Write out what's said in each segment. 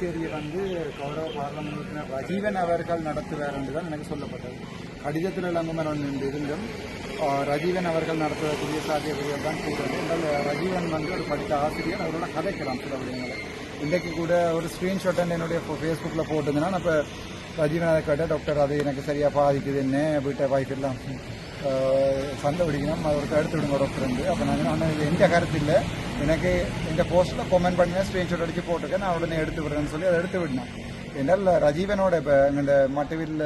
சாவச்சேரியை வந்து கௌரவ பார்லமெண்ட் உறுப்பினர் ரஜீவன் அவர்கள் நடத்துவார் என்று தான் எனக்கு சொல்லப்பட்டது. கடிதத்தில் இளங்குமரன் என்று இருந்தும் ரஜீவன் அவர்கள் நடத்துவதற்குரிய சாத்தியக்கூறியது தான் கூறுவது என்றால் ரஜீவன் வந்து ஒரு படித்த ஆசிரியர் அவரோட கதைக்கலாம் சில விடயங்களை. இன்றைக்கு கூட ஒரு ஸ்க்ரீன்ஷாட் என்னுடைய ஃபேஸ்புக்கில் போட்டிருந்தேன்னா நான் இப்போ ரஜீவன் அதை கேட்டால் டாக்டர் அது எனக்கு சரியாக பாதிக்குது என்ன வீட்டை வாய்ப்பு எல்லாம் சண்டை பிடிக்கணும். அவருக்கு எடுத்து விடுங்க ஒரு ஃப்ரெண்டு அப்போ நான் ஆனால் இது எந்த கருத்து இல்லை? எனக்கு இந்த போஸ்ட்டில் கமெண்ட் பண்ணி ஸ்க்ரீன்ஷாட் அடித்து போட்டிருக்கேன் நான் உடனே எடுத்து விடுறேன்னு சொல்லி அதை எடுத்து விடணும். என்னால் ரஜீவனோட இப்போ எங்கள் மட்டவில்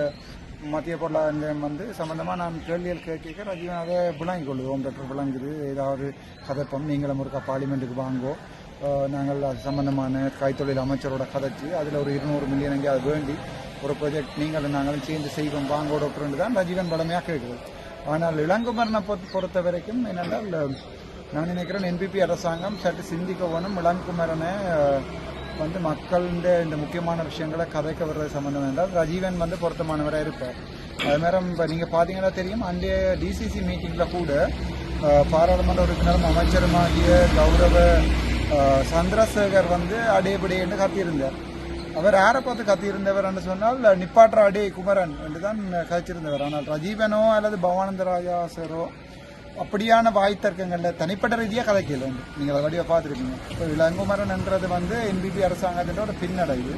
மத்திய பொருளாதார நிலையம் வந்து சம்மந்தமாக நான் கேள்விகள் கேட்க ரஜீவன் அதை விளங்கி கொள்ளுது. ஓம் டாக்டர் விளங்குது. ஏதாவது கதைப்பம் நீங்களும் ஒரு பார்லிமெண்ட்டுக்கு வாங்கோ. நாங்கள் அது சம்பந்தமான கைத்தொழில் அமைச்சரோட கதைச்சு அதில் ஒரு இருநூறு மில்லியன் எங்கேயாவது வேண்டி ஒரு ப்ரொஜெக்ட் நீங்களும் நாங்களும் சேர்ந்து செய்வோம் வாங்கோட டாக்டர் தான் ரஜீவன் பலமையாக கேட்குது. ஆனால் இளங்குமரனை பொறுத்த பொறுத்த வரைக்கும் என்னென்றால் நான் நினைக்கிறேன் என்பிபி அரசாங்கம் சற்று சிந்திக்க வேணும் இளங்குமரனை வந்து மக்களுடைய இந்த முக்கியமான விஷயங்களை கதைக்க வர்றது சம்மந்தம் என்றால் ரஜீவன் வந்து பொருத்தமானவராக இருப்பார். அது மாதிரி இப்போ நீங்கள் பார்த்தீங்கன்னா தெரியும் அன்றைய டிசிசி மீட்டிங்கில் கூட பாராளுமன்ற உறுப்பினரும் அமைச்சருமாகிய கௌரவ சந்திரசேகர் வந்து அடையபடி என்று கத்தியிருந்தார். அவர் யாரை பார்த்து கத்தியிருந்தவர் என்று சொன்னால் நிப்பாற்ற அடே குமரன் என்று தான் கதைச்சிருந்தவர். ஆனால் ரஜீவனோ அல்லது பவானந்த ராஜா சாரோ அப்படியான வாய் தர்க்கங்களில் தனிப்பட்ட ரீதியாக கதைக்கல நீங்கள் அதை வடிவாக பார்த்துருக்கீங்க இப்போ இளங்குமரன் என்றது வந்து என்பிபி அரசாங்கத்தின் ஒரு பின்னடைவு.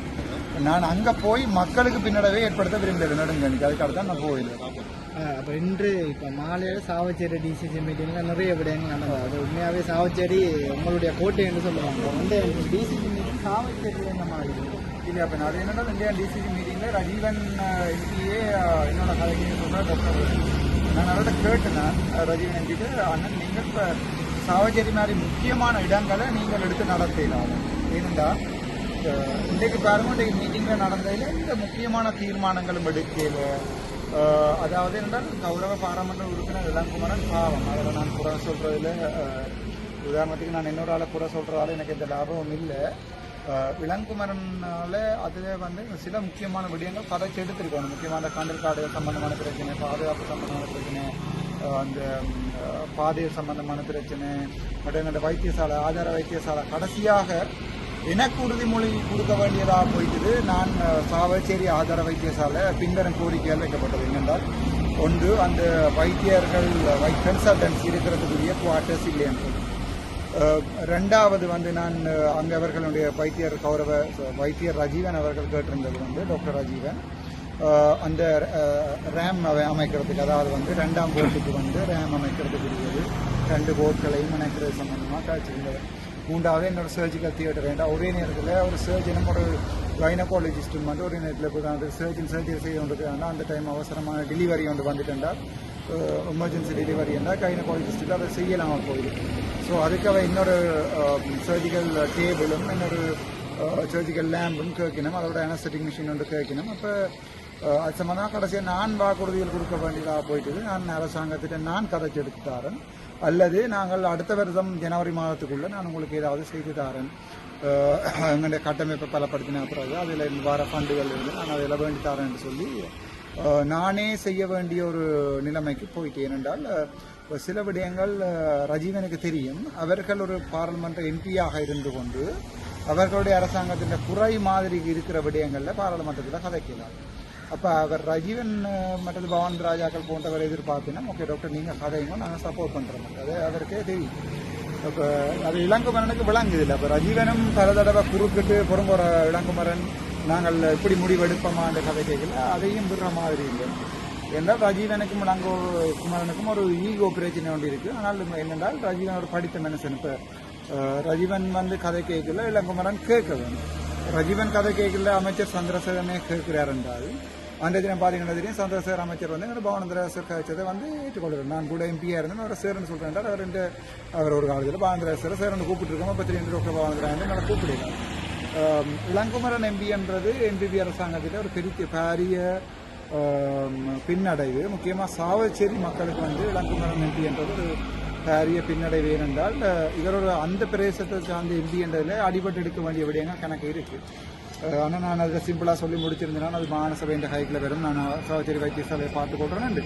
நான் அங்கே போய் மக்களுக்கு பின்னடைவை ஏற்படுத்த விரும்புகிறேன் நடுங்கணிக்கு அதுக்காக தான் நான் போயிருந்தேன் அப்போ இன்று இப்போ மாலையில் சாவச்சேரி டிசிசி மீட்டிங்கில் நிறைய விடயங்கள் நடந்தது. அது உண்மையாகவே சாவச்சேரி உங்களுடைய கோட்டை என்று சொல்லுவாங்க. வந்து டிசிசி மீட்டிங் சாவச்சேரியில் என்ன மாதிரி? இருக்கு? இல்லை அப்போ நான் என்னன்னா இந்தியா டிசிசி மீட்டிங்கில் ரஜீவன் எம்பியே என்னோட கலைஞர் சொல்கிறார் டாக்டர் நான் அவர்கிட்ட கேட்டேன் ரஜீவன் எம்பிட்டு அண்ணன் நீங்கள் இப்போ சாவச்சேரி மாதிரி முக்கியமான இடங்களை நீங்கள் எடுத்து நடத்தலாம் ஏனென்றால் இன்றைக்கு பாருங்க இன்றைக்கு மீட்டிங்கில் நடந்ததில் இந்த முக்கியமான தீர்மானங்களும் எடுக்கல. அதாவது என்னென்றால் கௌரவ பாராளுமன்ற உறுப்பினர் இளங்குமரன் பாவம். அதில் நான் குறை சொல்கிறதில் உதாரணத்துக்கு நான் இன்னொரு ஆளை குறை சொல்கிறதால எனக்கு எந்த லாபமும் இல்லை. அஹ் இளங்குமரனால அதில் வந்து சில முக்கியமான விடயங்கள் கதைச்சு எடுத்திருக்கணும். முக்கியமான கண்டல் காடுகள் சம்பந்தமான பிரச்சனை பாதுகாப்பு சம்பந்தமான பிரச்சனை அந்த ம், சம்பந்தமான பிரச்சனை மற்றும் அந்த வைத்தியசாலை ஆதார வைத்தியசாலை கடைசியாக எனக்கு உறுதிமொழி கொடுக்க வேண்டியதாக போயிட்டது. நான் சாவச்சேரி ஆதார வைத்தியசாலை பின்வரும் கோரிக்கையால் வைக்கப்பட்டது. என்னென்றால் ஒன்று அந்த வைத்தியர்கள் வை கன்சல்டன்ஸ் இருக்கிறதுக்குரிய குவார்ட்டர்ஸ் இல்லை என்று ரெண்டாவது வந்து நான் அங்கே அவர்களுடைய வைத்தியர் கௌரவ வைத்தியர் ரஜீவன் அவர்கள் கேட்டிருந்தது வந்து டாக்டர் ரஜீவன். அந்த ரேம் அமைக்கிறதுக்கு அதாவது வந்து ரெண்டாம் போர்ட்டுக்கு வந்து ரேம் அமைக்கிறதுக்குரியது. ரெண்டு போர்ட்களையும் இணைக்கிறது சம்பந்தமாக காய்ச்சிருந்தது மூன்றாவது என்னோட சர்ஜிக்கல் தியேட்டர் வேண்டாம் ஒரே நேரத்தில் ஒரு சர்ஜனும் ஒரு கைனகாலஜிஸ்டும் வந்து ஒரே நேரத்தில் போய் அந்த சர்ஜன் சர்ஜரி செய்ய கொண்டிருக்காங்க அந்த டைம் அவசரமான டெலிவரி ஒன்று வந்துட்டேன்டால் எமர்ஜென்சி டெலிவரி இருந்தால் கைனகாலஜிஸ்ட்டுக்கு அதை செய்யலாம் போயிடும் ஸோ அதுக்காக இன்னொரு சர்ஜிக்கல் டேபிளும் இன்னொரு சர்ஜிக்கல் லேம்பும் கேட்கணும். அதோட அனஸ்தட்டிக் மிஷின் ஒன்று கேட்கணும். அப்போ அது சம்மந்தமாக கடைசியாக நான் வாக்குறுதிகள் கொடுக்க வேண்டியதாக போயிட்டு நான் அரசாங்கத்திட்ட நான் கதைச்சு எடுத்து தரேன். அல்லது நாங்கள் அடுத்த வருடம் ஜனவரி மாதத்துக்குள்ளே நான் உங்களுக்கு ஏதாவது செய்து தரேன். எங்களுடைய கட்டமைப்பை பலப்படுத்தின பிறகு அதில் வர ஃபண்டுகள் இருந்து நான் அதில் வேண்டி தரேன் சொல்லி நானே செய்ய வேண்டிய ஒரு நிலைமைக்கு போயிட்டு ஏனென்றால் சில விடயங்கள் ரஜீவனுக்கு தெரியும். அவர்கள் ஒரு பாராளுமன்ற எம்பியாக இருந்து கொண்டு அவர்களுடைய அரசாங்கத்தின் குறை மாதிரி இருக்கிற விடயங்களில் பாராளுமன்றத்தில் கதைக்கலாம். அப்போ அவர் ரஜீவன் மற்றது பவான் ராஜாக்கள் போன்றவர் எதிர்பார்த்தீங்கன்னா ஓகே டாக்டர் நீங்கள் கதையுமோ நாங்கள் சப்போர்ட் பண்ணுறோம் அது அவருக்கே தெரியும். இப்போ அது இளங்குமரனுக்கு விளங்குது இல்லை. அப்போ ரஜீவனும் பல தடவை குறுக்கிட்டு புறம்புற இளங்குமரன் நாங்கள் இப்படி அந்த கதை கேட்கல. அதையும் விடுற மாதிரி இல்லை என்றால் ரஜீவனுக்கும் நாங்கள் குமரனுக்கும் ஒரு ஈகோ பிரச்சனை ஒன்று இருக்குது ஆனால் என்னென்றால் ரஜீவன் ஒரு படித்த மனுஷன். இப்போ ரஜீவன் வந்து கதை கேட்கல இளங்குமரன் கேட்க வேணும் ரஜீவன் கதை கேட்கல அமைச்சர் சந்திரசேகரனே கேட்கிறார் என்றால் அந்த தினம் பார்த்தீங்கன்னா தெரியும் சந்திரசேகர் அமைச்சர் வந்து எங்கள் பவனந்திரேசர் கழிச்சதை வந்து ஏற்றுக்கொள்கிறார் நான் கூட எம்பியாக இருந்தேன் அவர் சேரன் சொல்கிறேன் அவர் ரெண்டு அவர் ஒரு காலத்தில் பவனந்திரேசர் சேரன் கூப்பிட்டுருக்கோம். இப்போ திரும்பி டாக்டர் பவனந்திரேன் நல்லா கூப்பிடுறாங்க இளங்குமரன் எம்பி என்றது என்பிபி அரசாங்கத்தில் ஒரு பெரிய பாரிய பின்னடைவு. முக்கியமாக சாவச்சேரி மக்களுக்கு வந்து இளங்குமரன் எம்பி என்றது ஒரு பாரிய பின்னடைவு. ஏனென்றால் இவரோட அந்த பிரதேசத்தை சார்ந்த எம்பி என்றதில் அடிபட்டு எடுக்க வேண்டிய விடயங்கள் கணக்கு இருக்குது ஆனால் நான் அதை சிம்பிளாக சொல்லி முடிச்சிருந்தேன் அது மாநசபை ஹைக்கில் வரும். நான் சாவச்சேரி வைத்தியசாலையை பார்த்து கொள்கிறேன்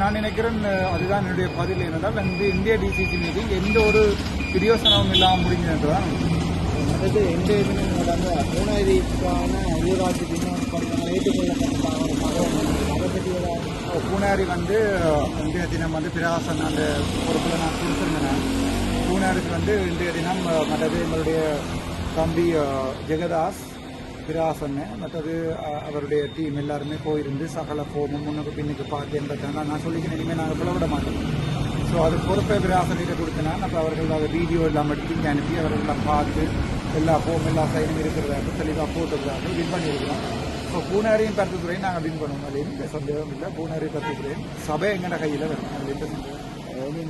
நான் நினைக்கிறேன் அதுதான் என்னுடைய பதில். என்னென்றால் இந்த இந்திய டிசிசி மீட்டிங் எந்த ஒரு பிரியோசனமும் இல்லாமல் முடிஞ்சது அடுத்து அதாவது எந்த இதுன்னு அந்த பூனேரிக்கான உள்ளூராட்சி தினம் ஏற்றுக்கொள்ளப்பட்ட ஒரு பூனாரி வந்து இன்றைய தினம் வந்து பிராசன் அந்த பொறுப்பில் நான். கொடுத்துருந்தேன் பூனாரிக்கு வந்து இன்றைய தினம் மற்றது எங்களுடைய தம்பி ஜெகதாஸ் பிராசன் மற்றது அவருடைய டீம் எல்லாருமே போயிருந்து சகல போமும் முன்னுக்கு பின்னுக்கு பார்த்து என்பதனால நான் சொல்லிக்கிறேன். இனிமேல் நாங்கள் புலவிட மாட்டோம். ஸோ அது பொறுப்பை பிராசனிட்ட கொடுத்தனா அப்போ அவர்கள் அதை வீடியோ எல்லாம் எடுத்து அனுப்பி அவர்களெல்லாம் பார்த்து எல்லா போம் எல்லா சைனும் இருக்கிறதாக தெளிவாக போட்டுருக்காங்க. வின் பண்ணியிருக்கிறோம். ஸோ பூனாரியும் பருத்துத்துறையும் நாங்கள் வின் பண்ணுவோம் அதில் எந்த சந்தேகம் இல்லை. பூனாரி பருத்துத்துறையும் சபை எங்கட கையில் வரும். அதில் எந்த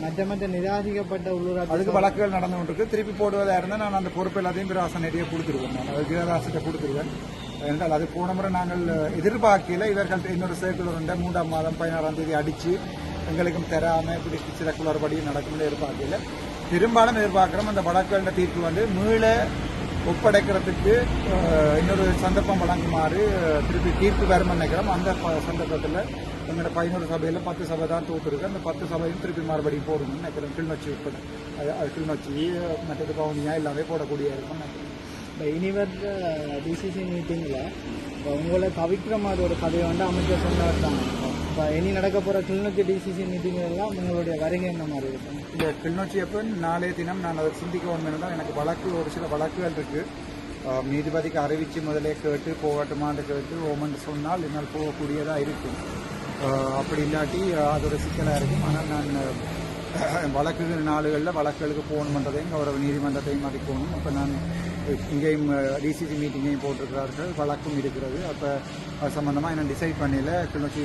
மற்ற மற்ற நிராகரிக்கப்பட்ட உள்ளூராட்சி அதுக்கு வழக்குகள் நடந்து கொண்டிருக்கு. திருப்பி போடுவதாக இருந்தால் நான் அந்த பொறுப்பு எல்லாத்தையும் பிராசனிடையே கொடுத்துருவேன். நான் அது கிரதாசிட்ட கொடுத்துருவேன். என்றால் அது போன முறை நாங்கள் எதிர்பார்க்கல. இவர்கள் இன்னொரு சர்க்குலர் உண்ட மூன்றாம் மாதம் பதினாறாம் தேதி அடித்து எங்களுக்கும் தராமல் இப்படி சில குளறுபடி நடக்கும்னு எதிர்பார்க்கல. பெரும்பாலும் எதிர்பார்க்குறோம். அந்த வழக்குகளின் தீர்ப்பு வந்து மீள ஒப்படைக்கிறதுக்கு இன்னொரு சந்தர்ப்பம் வழங்குமாறு திருப்பி தீர்ப்பு வரும்னு நினைக்கிறோம் அந்த சந்தர்ப்பத்தில் எங்களோட பதினோரு சபையில் பத்து சபை தான் தோற்றுருக்கு அந்த பத்து சபையும் திருப்பி மறுபடியும் போடணும்னு நினைக்கிறேன். கிளிநொச்சி உட்பட. கிளிநொச்சி மற்றது பவுனியா எல்லாமே போடக்கூடிய இருக்கும் நினைக்கிறேன். இப்போ இனிவர் டிசிசி மீட்டிங்கில் உங்களை தவிக்கிற மாதிரி ஒரு கதையை வந்து அமைச்சர் சொன்னாங்க இப்போ இனி நடக்க போகிற கிளிநொச்சி டிசிசி மீட்டிங் எல்லாம் உங்களுடைய வருகை என்ன மாதிரி இருக்கும்? இந்த கிளிநொச்சி அப்போ நாளைய தினம் நான் அதை சிந்திக்க ஒன்று எனக்கு வழக்கு ஒரு சில வழக்குகள் இருக்குது நீதிபதிக்கு அறிவிச்சு முதலே கேட்டு போகட்டுமான்னு கேட்டு ஓமன் சொன்னால் என்னால் போகக்கூடியதாக இருக்கும். அப்படி இல்லாட்டி அதோட அது ஒரு சிக்கலாக இருக்கும். ஆனால் நான் வழக்குகள் நாளுகளில் வழக்குகளுக்கு போகணுன்றதையும் கௌரவ நீதிமன்றத்தையும் மதிக்கணும் அப்போ நான் இங்கேயும் டிசிசி மீட்டிங்கையும் போட்டிருக்கிறார்கள். வழக்கும் இருக்கிறது. அப்போ சம்மந்தமாக என்ன டிசைட் பண்ணல. கிளிநொச்சி